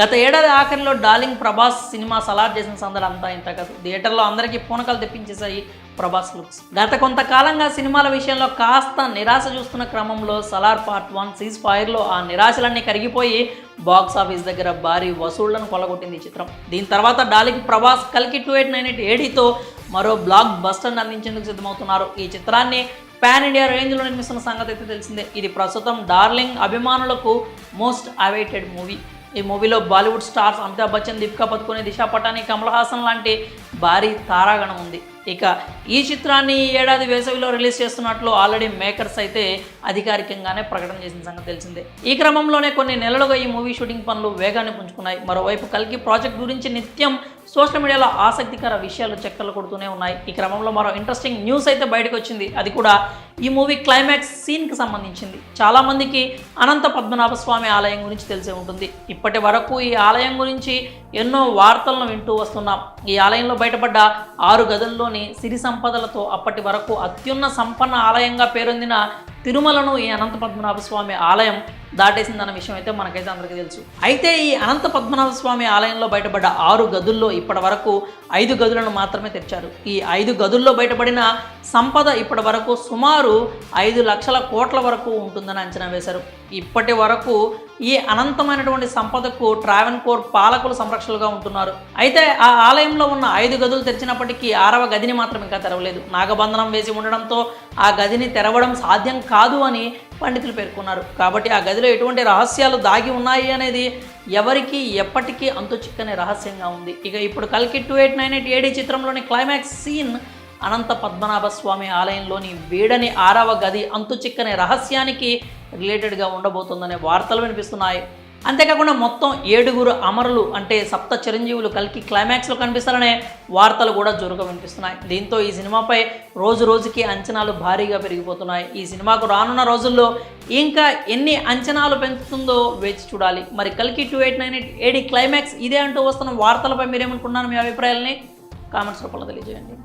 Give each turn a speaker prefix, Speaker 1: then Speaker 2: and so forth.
Speaker 1: గత ఏడాది ఆఖరిలో డార్లింగ్ ప్రభాస్ సినిమా సలార్ చేసిన సందడి అంతా ఇంత కాదు థియేటర్లో అందరికీ పూనకాలు తెప్పించేశాయి ప్రభాస్ లుక్స్. గత కొంతకాలంగా సినిమాల విషయంలో కాస్త నిరాశ చూస్తున్న క్రమంలో సలార్ పార్ట్ వన్ సీజ్ ఫైర్లో ఆ నిరాశలన్నీ కరిగిపోయి బాక్స్ ఆఫీస్ దగ్గర భారీ వసూళ్ళను కొలగొట్టింది ఈ చిత్రం. దీని తర్వాత డాలింగ్ ప్రభాస్ కల్కి టూ ఎయిట్ నైన్ ఎయిట్ ఏడీతో మరో బ్లాక్ బస్టర్ని అందించేందుకు సిద్ధమవుతున్నారు. ఈ చిత్రాన్ని పాన్ ఇండియా రేంజ్లో నిర్మిస్తున్న సంగతి అయితే తెలిసిందే. ఇది ప్రస్తుతం డార్లింగ్ అభిమానులకు మోస్ట్ అవైటెడ్ మూవీ. ఈ మూవీలో బాలీవుడ్ స్టార్స్ అమితాబ్ బచ్చన్ దీపికా పదుకొని దిశా పటాని కమల్ హాసన్ లాంటి భారీ తారాగణం ఉంది. ఇక ఈ చిత్రాన్ని ఈ ఏడాది వేసవిలో రిలీజ్ చేస్తున్నట్లు ఆల్రెడీ మేకర్స్ అయితే అధికారికంగానే ప్రకటన చేసిన సంగతి తెలిసిందే. ఈ క్రమంలోనే కొన్ని నెలలుగా ఈ మూవీ షూటింగ్ పనులు వేగాన్ని పుంజుకున్నాయి. మరోవైపు కల్కి ప్రాజెక్ట్ గురించి నిత్యం సోషల్ మీడియాలో ఆసక్తికర విషయాలు చెక్కలు కొడుతూనే ఉన్నాయి. ఈ క్రమంలో మరో ఇంట్రెస్టింగ్ న్యూస్ అయితే బయటకు వచ్చింది. అది కూడా ఈ మూవీ క్లైమాక్స్ సీన్కి సంబంధించింది. చాలామందికి అనంత పద్మనాభ స్వామి ఆలయం గురించి తెలిసే ఉంటుంది. ఇప్పటి వరకు ఈ ఆలయం గురించి ఎన్నో వార్తలను వింటూ వస్తున్నాం. ఈ ఆలయంలో బయటపడ్డ ఆరు గదుల్లో రాష్ట్రంలోని సిరి సంపదలతో అప్పటి వరకు అత్యున్న సంపన్న ఆలయంగా పేరొందిన తిరుమలను ఈ అనంత పద్మనాభ స్వామి ఆలయం దాటేసిందన్న విషయం అయితే మనకైతే అందరికీ తెలుసు. అయితే ఈ అనంత పద్మనాభ స్వామి ఆలయంలో బయటపడ్డ ఆరు గదుల్లో ఇప్పటి వరకు ఐదు గదులను మాత్రమే తెచ్చారు ఈ ఐదు గదుల్లో బయటపడిన సంపద ఇప్పటి వరకు సుమారు ఐదు లక్షల కోట్ల వరకు ఉంటుందని అంచనా వేశారు. ఇప్పటి వరకు ఈ అనంతమైనటువంటి సంపదకు ట్రావెన్ కోర్ పాలకులు సంరక్షణలుగా ఉంటున్నారు. అయితే ఆ ఆలయంలో ఉన్న ఐదు గదులు తెరిచినప్పటికీ ఆరవ గదిని మాత్రం ఇంకా తెరవలేదు. నాగబంధనం వేసి ఉండడంతో ఆ గదిని తెరవడం సాధ్యం కాదు అని పండితులు పేర్కొన్నారు. కాబట్టి ఆ గదిలో ఎటువంటి రహస్యాలు దాగి ఉన్నాయి అనేది ఎవరికి ఎప్పటికీ అంతు చిక్కని రహస్యంగా ఉంది. ఇక ఇప్పుడు కల్కి two eight nine eight AD చిత్రంలోని క్లైమాక్స్ సీన్ అనంత పద్మనాభ స్వామి ఆలయంలోని వేడని ఆరవ గది అంతు చిక్కని రహస్యానికి రిలేటెడ్గా ఉండబోతుందనే వార్తలు వినిపిస్తున్నాయి. అంతేకాకుండా మొత్తం ఏడుగురు అమరులు అంటే సప్త చిరంజీవులు కలికి క్లైమాక్స్లో కనిపిస్తారనే వార్తలు కూడా జోరుగా వినిపిస్తున్నాయి. దీంతో ఈ సినిమాపై రోజు రోజుకి అంచనాలు భారీగా పెరిగిపోతున్నాయి. ఈ సినిమాకు రానున్న రోజుల్లో ఇంకా ఎన్ని అంచనాలు పెంచుతుందో వేచి చూడాలి. మరి కలికి two eight nine eight AD climax ఇదే అంటూ వస్తున్న వార్తలపై మీరేమనుకున్నారు మీ అభిప్రాయాలని కామెంట్స్ రూపంలో తెలియజేయండి.